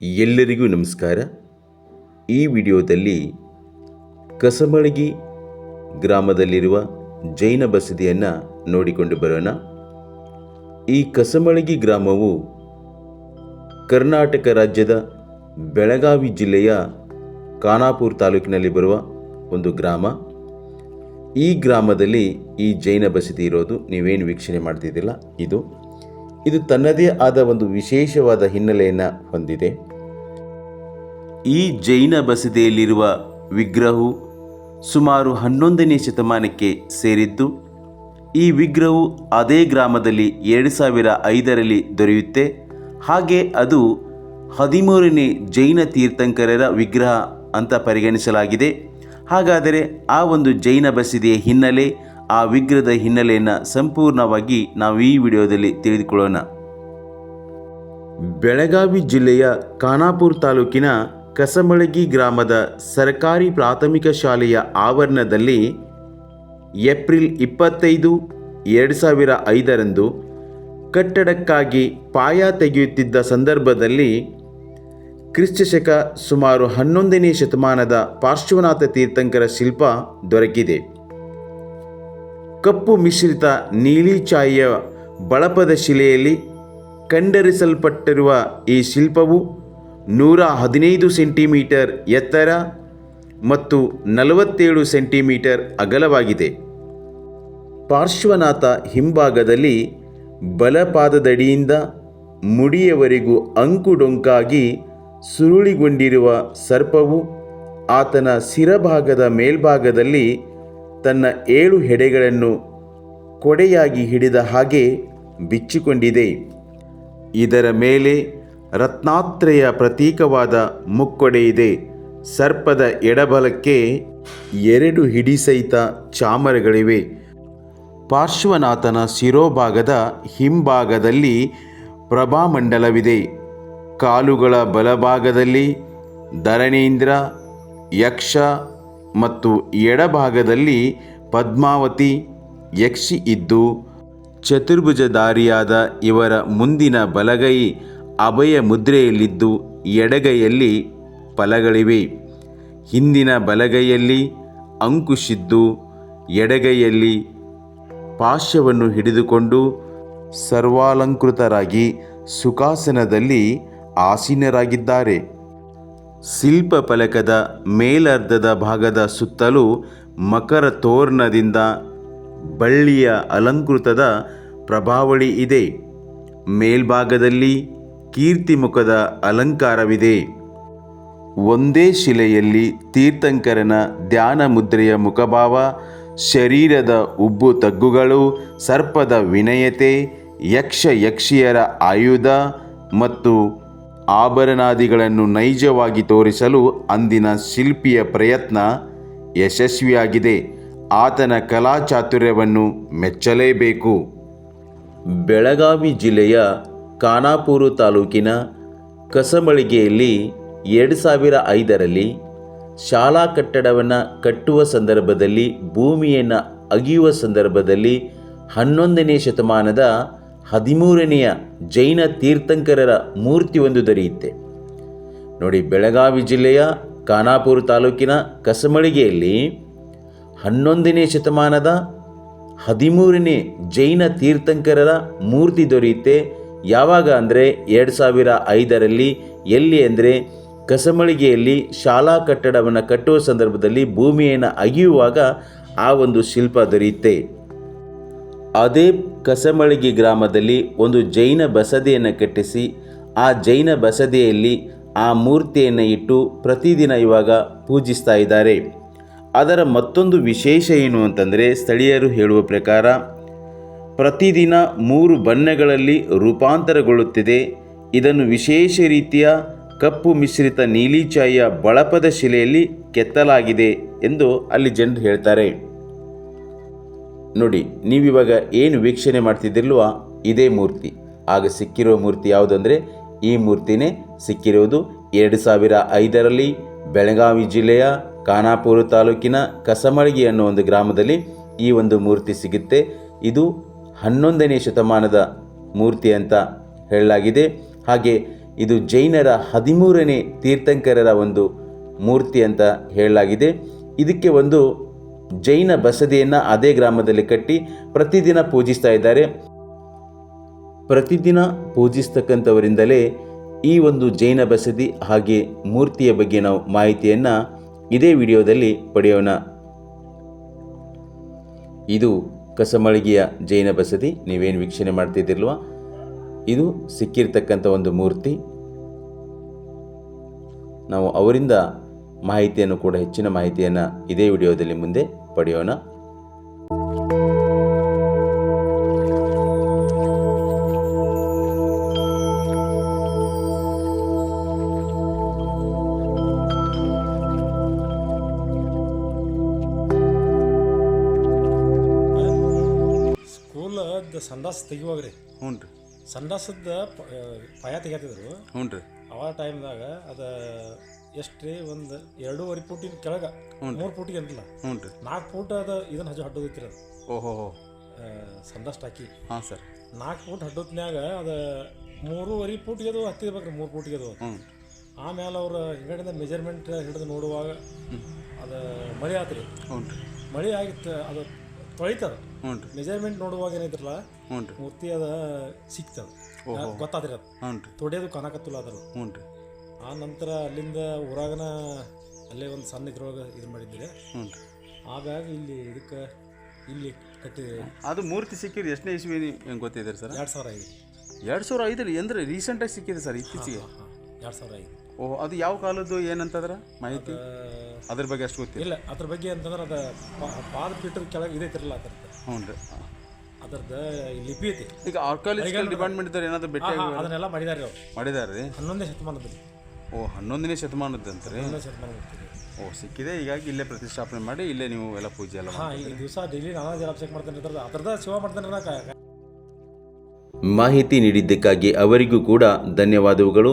ಎಲ್ಲರಿಗೂ ನಮಸ್ಕಾರ. ಈ ವಿಡಿಯೋದಲ್ಲಿ ಕಸಮಳಗಿ ಗ್ರಾಮದಲ್ಲಿರುವ ಜೈನ ಬಸದಿಯನ್ನು ನೋಡಿಕೊಂಡು ಬರೋಣ. ಈ ಕಸಮಳಗಿ ಗ್ರಾಮವು ಕರ್ನಾಟಕ ರಾಜ್ಯದ ಬೆಳಗಾವಿ ಜಿಲ್ಲೆಯ ಖಾನಾಪುರ ತಾಲೂಕಿನಲ್ಲಿ ಬರುವ ಒಂದು ಗ್ರಾಮ. ಈ ಗ್ರಾಮದಲ್ಲಿ ಈ ಜೈನ ಬಸದಿ ಇರೋದು ನೀವೇನು ವೀಕ್ಷಣೆ ಮಾಡ್ತಿದ್ದಿಲ್ಲ ಇದು. ಇದು ತನ್ನದೇ ಆದ ಒಂದು ವಿಶೇಷವಾದ ಹಿನ್ನೆಲೆಯನ್ನು ಹೊಂದಿದೆ. ಈ ಜೈನ ಬಸದಿಯಲ್ಲಿರುವ ವಿಗ್ರಹವು ಸುಮಾರು ಹನ್ನೊಂದನೇ ಶತಮಾನಕ್ಕೆ ಸೇರಿದ್ದು, ಈ ವಿಗ್ರಹವು ಅದೇ ಗ್ರಾಮದಲ್ಲಿ ಎರಡು ಸಾವಿರ ಐದರಲ್ಲಿ ದೊರೆಯುತ್ತೆ. ಹಾಗೆ ಅದು ಹದಿಮೂರನೇ ಜೈನ ತೀರ್ಥಂಕರರ ವಿಗ್ರಹ ಅಂತ ಪರಿಗಣಿಸಲಾಗಿದೆ. ಹಾಗಾದರೆ ಆ ಒಂದು ಜೈನ ಬಸದಿಯ ಹಿನ್ನೆಲೆ, ಆ ವಿಗ್ರಹದ ಹಿನ್ನೆಲೆಯನ್ನು ಸಂಪೂರ್ಣವಾಗಿ ನಾವು ಈ ವಿಡಿಯೋದಲ್ಲಿ ತಿಳಿದುಕೊಳ್ಳೋಣ. ಬೆಳಗಾವಿ ಜಿಲ್ಲೆಯ ಖಾನಾಪುರ ತಾಲೂಕಿನ ಕಸಮಳಗಿ ಗ್ರಾಮದ ಸರ್ಕಾರಿ ಪ್ರಾಥಮಿಕ ಶಾಲೆಯ ಆವರಣದಲ್ಲಿ ಏಪ್ರಿಲ್ ಇಪ್ಪತ್ತೈದು, ಎರಡು ಸಾವಿರ ಐದರಂದು ಕಟ್ಟಡಕ್ಕಾಗಿ ಪಾಯ ತೆಗೆಯುತ್ತಿದ್ದ ಸಂದರ್ಭದಲ್ಲಿ ಕ್ರಿಸ್ತಶಕ ಸುಮಾರು ಹನ್ನೊಂದನೇ ಶತಮಾನದ ಪಾರ್ಶ್ವನಾಥ ತೀರ್ಥಂಕರ ಶಿಲ್ಪ ದೊರಕಿದೆ. ಕಪ್ಪು ಮಿಶ್ರಿತ ನೀಲಿ ಛಾಯೆಯ ಬಳಪದ ಶಿಲೆಯಲ್ಲಿ ಕಂಡರಿಸಲ್ಪಟ್ಟಿರುವ ಈ ಶಿಲ್ಪವು ನೂರ ಹದಿನೈದು ಸೆಂಟಿಮೀಟರ್ ಎತ್ತರ ಮತ್ತು ನಲವತ್ತೇಳು ಸೆಂಟಿಮೀಟರ್ ಅಗಲವಾಗಿದೆ. ಪಾರ್ಶ್ವನಾಥ ಹಿಂಭಾಗದಲ್ಲಿ ಬಲಪಾದದಡಿಯಿಂದ ಮುಡಿಯವರೆಗೂ ಅಂಕುಡೊಂಕಾಗಿ ಸುರುಳಿಗೊಂಡಿರುವ ಸರ್ಪವು ಆತನ ಸಿರಭಾಗದ ಮೇಲ್ಭಾಗದಲ್ಲಿ ತನ್ನ ಏಳು ಹೆಡೆಗಳನ್ನು ಕೊಡೆಯಾಗಿ ಹಿಡಿದ ಹಾಗೆ ಬಿಚ್ಚಿಕೊಂಡಿದೆ. ಇದರ ಮೇಲೆ ರತ್ನಾತ್ರಯ ಪ್ರತೀಕವಾದ ಮುಕ್ಕೊಡೆ ಇದೆ. ಸರ್ಪದ ಎಡಬಲಕ್ಕೆ ಎರಡು ಹಿಡಿಸಹಿತ ಚಾಮರಗಳಿವೆ. ಪಾರ್ಶ್ವನಾಥನ ಶಿರೋಭಾಗದ ಹಿಂಭಾಗದಲ್ಲಿ ಪ್ರಭಾಮಂಡಲವಿದೆ. ಕಾಲುಗಳ ಬಲಭಾಗದಲ್ಲಿ ಧರಣೇಂದ್ರ, ಯಕ್ಷ ಮತ್ತು ಎಡಭಾಗದಲ್ಲಿ ಪದ್ಮಾವತಿ, ಯಕ್ಷಿ ಇದ್ದು, ಚತುರ್ಭುಜಧಾರಿಯಾದ ಇವರ ಮುಂದಿನ ಬಲಗೈ ಅಭಯ ಮುದ್ರೆಯಲ್ಲಿದ್ದು ಎಡಗೈಯಲ್ಲಿ ಫಲಗಳಿವೆ. ಹಿಂದಿನ ಬಲಗೈಯಲ್ಲಿ ಅಂಕುಶಿದ್ದು ಎಡಗೈಯಲ್ಲಿ ಪಾಶವನ್ನು ಹಿಡಿದುಕೊಂಡು ಸರ್ವಾಲಂಕೃತರಾಗಿ ಸುಖಾಸನದಲ್ಲಿ ಆಸೀನರಾಗಿದ್ದಾರೆ. ಶಿಲ್ಪ ಫಲಕದ ಮೇಲರ್ಧದ ಭಾಗದ ಸುತ್ತಲೂ ಮಕರ ತೋರಣದಿಂದ ಬಳ್ಳಿಯ ಅಲಂಕೃತದ ಪ್ರಭಾವಳಿ ಇದೆ. ಮೇಲ್ಭಾಗದಲ್ಲಿ ಕೀರ್ತಿಮುಖದ ಅಲಂಕಾರವಿದೆ. ಒಂದೇ ಶಿಲೆಯಲ್ಲಿ ತೀರ್ಥಂಕರನ ಧ್ಯಾನ ಮುದ್ರೆಯ ಮುಖಭಾವ, ಶರೀರದ ಉಬ್ಬು ತಗ್ಗುಗಳು, ಸರ್ಪದ ವಿನಯತೆ, ಯಕ್ಷ ಯಕ್ಷಿಯರ ಆಯುಧ ಮತ್ತು ಆಭರಣಾದಿಗಳನ್ನು ನೈಜವಾಗಿ ತೋರಿಸಲು ಅಂದಿನ ಶಿಲ್ಪಿಯ ಪ್ರಯತ್ನ ಯಶಸ್ವಿಯಾಗಿದೆ. ಆತನ ಕಲಾಚಾತುರ್ಯವನ್ನು ಮೆಚ್ಚಲೇಬೇಕು. ಬೆಳಗಾವಿ ಜಿಲ್ಲೆಯ ಖಾನಾಪುರ ತಾಲೂಕಿನ ಕಸಮಳಿಗೆಯಲ್ಲಿ ಎರಡು ಸಾವಿರ ಐದರಲ್ಲಿ ಶಾಲಾ ಕಟ್ಟಡವನ್ನು ಕಟ್ಟುವ ಸಂದರ್ಭದಲ್ಲಿ ಭೂಮಿಯನ್ನು ಅಗಿಯುವ ಸಂದರ್ಭದಲ್ಲಿ ಹನ್ನೊಂದನೇ ಶತಮಾನದ ಹದಿಮೂರನೆಯ ಜೈನ ತೀರ್ಥಂಕರರ ಮೂರ್ತಿ ಒಂದು ದೊರೆಯುತ್ತೆ. ನೋಡಿ, ಬೆಳಗಾವಿ ಜಿಲ್ಲೆಯ ಖಾನಾಪುರ ತಾಲೂಕಿನ ಕಸಮಳಿಗೆಯಲ್ಲಿ ಹನ್ನೊಂದನೇ ಶತಮಾನದ ಹದಿಮೂರನೇ ಜೈನ ತೀರ್ಥಂಕರರ ಮೂರ್ತಿ ದೊರೆಯುತ್ತೆ. ಯಾವಾಗ ಅಂದರೆ ಎರಡು ಸಾವಿರ ಐದರಲ್ಲಿ, ಎಲ್ಲಿ ಅಂದರೆ ಕಸಮಳಿಗೆಯಲ್ಲಿ ಶಾಲಾ ಕಟ್ಟಡವನ್ನು ಕಟ್ಟುವ ಸಂದರ್ಭದಲ್ಲಿ ಭೂಮಿಯನ್ನು ಅಗಿಯುವಾಗ ಆ ಒಂದು ಶಿಲ್ಪ ದೊರೆಯುತ್ತೆ. ಅದೇ ಕಸಮಳಿಗೆ ಗ್ರಾಮದಲ್ಲಿ ಒಂದು ಜೈನ ಬಸದಿಯನ್ನು ಕಟ್ಟಿಸಿ, ಆ ಜೈನ ಬಸದಿಯಲ್ಲಿ ಆ ಮೂರ್ತಿಯನ್ನು ಇಟ್ಟು ಪ್ರತಿದಿನ ಇವಾಗ ಪೂಜಿಸ್ತಾ ಇದ್ದಾರೆ. ಅದರ ಮತ್ತೊಂದು ವಿಶೇಷ ಏನು ಅಂತಂದರೆ ಸ್ಥಳೀಯರು ಹೇಳುವ ಪ್ರಕಾರ ಪ್ರತಿದಿನ ಮೂರು ಬಣ್ಣಗಳಲ್ಲಿ ರೂಪಾಂತರಗೊಳ್ಳುತ್ತಿದೆ. ಇದನ್ನು ವಿಶೇಷ ರೀತಿಯ ಕಪ್ಪು ಮಿಶ್ರಿತ ನೀಲಿ ಚಾಯಿಯ ಬಳಪದ ಶಿಲೆಯಲ್ಲಿ ಕೆತ್ತಲಾಗಿದೆ ಎಂದು ಅಲ್ಲಿ ಜನರು ಹೇಳ್ತಾರೆ. ನೋಡಿ, ನೀವಿವಾಗ ಏನು ವೀಕ್ಷಣೆ ಮಾಡ್ತಿದ್ದಿಲ್ವ ಇದೇ ಮೂರ್ತಿ. ಆಗ ಸಿಕ್ಕಿರುವ ಮೂರ್ತಿ ಯಾವುದಂದರೆ, ಈ ಮೂರ್ತಿನೇ ಸಿಕ್ಕಿರುವುದು ಎರಡು ಸಾವಿರ ಐದರಲ್ಲಿ ಬೆಳಗಾವಿ ಜಿಲ್ಲೆಯ ಖಾನಾಪುರ ತಾಲೂಕಿನ ಕಸಮಳಗಿ ಅನ್ನೋ ಒಂದು ಗ್ರಾಮದಲ್ಲಿ ಈ ಒಂದು ಮೂರ್ತಿ ಸಿಗುತ್ತೆ. ಇದು ಹನ್ನೊಂದನೇ ಶತಮಾನದ ಮೂರ್ತಿ ಅಂತ ಹೇಳಲಾಗಿದೆ. ಹಾಗೆ ಇದು ಜೈನರ ಹದಿಮೂರನೇ ತೀರ್ಥಂಕರರ ಒಂದು ಮೂರ್ತಿ ಅಂತ ಹೇಳಲಾಗಿದೆ. ಇದಕ್ಕೆ ಒಂದು ಜೈನ ಬಸದಿಯನ್ನು ಅದೇ ಗ್ರಾಮದಲ್ಲಿ ಕಟ್ಟಿ ಪ್ರತಿದಿನ ಪೂಜಿಸ್ತಾ ಇದ್ದಾರೆ. ಪ್ರತಿದಿನ ಪೂಜಿಸ್ತಕ್ಕಂಥವರಿಂದಲೇ ಈ ಒಂದು ಜೈನ ಬಸದಿ ಹಾಗೆ ಮೂರ್ತಿಯ ಬಗ್ಗೆ ನಾವು ಮಾಹಿತಿಯನ್ನು ಇದೇ ವಿಡಿಯೋದಲ್ಲಿ ಪಡೆಯೋಣ. ಇದು ಕಸಮಳಗಿಯ ಜೈನ ಬಸದಿ, ನೀವೇನು ವೀಕ್ಷಣೆ ಮಾಡ್ತಿದ್ದಿಲ್ವ ಇದು ಸಿಕ್ಕಿರ್ತಕ್ಕಂಥ ಒಂದು ಮೂರ್ತಿ. ನಾವು ಅವರಿಂದ ಮಾಹಿತಿಯನ್ನು ಕೂಡ, ಹೆಚ್ಚಿನ ಮಾಹಿತಿಯನ್ನು ಇದೇ ವಿಡಿಯೋದಲ್ಲಿ ಮುಂದೆ ಪಡೆಯೋಣ. ತೆಗಿವಾಗ ರೀ ಹ್ಞೂ ರೀ. ಸಂದಾಸದ ಪಯ ತೆಗಿತಿದ್ರು ಹ್ಞೂ ರೀ. ಅವ ಟೈಮ್ದಾಗ ಅದ ಎಷ್ಟು ರೀ ಒಂದು ಎರಡೂವರೆ ಫೂಟಿನ ಕೆಳಗೆ. ಮೂರು ಫೂಟಿಗೆ ಅಂತಿಲ್ಲ ಹ್ಞೂ ರೀ. ನಾಲ್ಕು ಫೂಟ್ ಅದ ಇದನ್ನ ಹಜು ಹಡ್ಡೋದೈತಿ ಅದು. ಓಹೋ. ಸಂದಾಸ್ಟ್ ಹಾಕಿ ಟಾಕಿ. ಹಾಂ ಸರ್. ನಾಲ್ಕು ಫೂಟ್ ಹಡ್ಡೋತ್ನ್ಯಾಗ ಅದು ಮೂರುವರೆ ಫೂಟ್ಗೆ ಅದು ಹತ್ತಿರ್ಬೇಕ್ರಿ ಮೂರು ಫೂಟ್ಗೆ ಅದು ಆಮೇಲೆ ಅವ್ರು ಹಿಂಗಡಿಂದ ಮೆಜರ್ಮೆಂಟ್ ಹಿಡಿದು ನೋಡುವಾಗ ಅದು ಮಳೆ ಆತ್ರಿ. ಹ್ಞೂ ರೀ. ಮಳೆ ಆಗಿತ್ತು ಅದು ತೊಳಿತದ. ಹ್ಞೂ ರೀ. ಮೆಜರ್ಮೆಂಟ್ ನೋಡುವಾಗ ಏನಿದ್ರಲ್ಲ ಹ್ಞೂ ರೀ. ಮೂರ್ತಿ ಅದ ಸಿಕ್ತದ ಗೊತ್ತಾದ್ರಿ ಅದು ಹ್ಞೂ ರೀ. ತೊಡೆಯೋದು ಕಾಣಕತ್ತಿಲ್ಲ ಅದ್ರ ಹ್ಞೂ ರೀ. ಆ ನಂತರ ಅಲ್ಲಿಂದ ಊರಾಗನ ಅಲ್ಲೇ ಒಂದು ಸಣ್ಣ ಇದ್ರೊಳಗೆ ಇದು ಮಾಡಿದ್ದೀರಿ ಹ್ಞೂ ರೀ. ಆಗಾಗ ಇಲ್ಲಿ ಇದಕ್ಕೆ ಇಲ್ಲಿ ಕಟ್ಟಿದೆ ಅದು ಮೂರ್ತಿ ಸಿಕ್ಕಿರಿ ಎಷ್ಟನೇ ಇಸ್ವಿ ಹೆಂಗೆ ಗೊತ್ತಿದೆ ಸರ್? ಎರಡು ಸಾವಿರ ಐದು. ಎರಡು ಸಾವಿರ ಐದರಲ್ಲಿ ಅಂದ್ರೆ ರೀಸೆಂಟಾಗಿ ಸಿಕ್ಕಿದೆ ಸರ್ ಇತ್ತೀಚೆಗೆ. ಎರಡು ಸಾವಿರ ಐದು. ಓಹ್ ಅದು ಯಾವ ಕಾಲದ್ದು ಏನಂತಂದ್ರೆ ಮಾಹಿತಿ? ಅದ್ರ ಬಗ್ಗೆ ಅಷ್ಟು ಗೊತ್ತಿಲ್ಲ. ಇಲ್ಲ ಅದ್ರ ಬಗ್ಗೆ ಅಂತಂದ್ರೆ ಅದು ಪಾದ ಪೀಠದ ಕೆಳಗೆ ಇದೈತಿರಲ್ಲ ಅದ್ರದ್ದು. ಹ್ಞೂ ರೀ. ಅದ್ರದ್ದು ಲಿಪಿ ಐತಿ. ಈಗ ಆರ್ಕಾಲಜಿಕಲ್ ಡಿಪಾರ್ಟ್ಮೆಂಟ್ ಇದ್ದಾರೆ ಏನಾದ್ರೂ ಬೆಟ್ಟ ಹಾಂ ಅದನ್ನೆಲ್ಲ ಮಾಡಿದಾರೆ ಅವ್ರು. ಮಾಡಿದಾರೆ ರೀ? ಹನ್ನೊಂದನೇ ಶತಮಾನದಲ್ಲಿ. ಓ ಹನ್ನೊಂದನೇ ಶತಮಾನದಂತ ರೀ? ಹನ್ನೊಂದನೇ ಶತಮಾನದಲ್ಲಿ ಓ ಸಿಕ್ಕಿದೆ ಹೀಗಾಗಿ ಇಲ್ಲೇ ಪ್ರತಿಷ್ಠಾಪನೆ ಮಾಡಿ ಇಲ್ಲೇ ನೀವು ಎಲ್ಲ ಪೂಜೆ ಎಲ್ಲ ಹಾಂ ಈ ದಿವಸ ಡೈಲಿ ನಾನಾ ಜಲಾಭಿಷೇಕ ಮಾಡ್ತಾನೆ ಅದ್ರದ್ದು. ಅದ್ರದ್ದು ಸೇವಾ ಮಾಡ್ತಾನೆ ಮಾಹಿತಿ ನೀಡಿದ್ದಕ್ಕಾಗಿ ಅವರಿಗೂ ಕೂಡ ಧನ್ಯವಾದಗಳು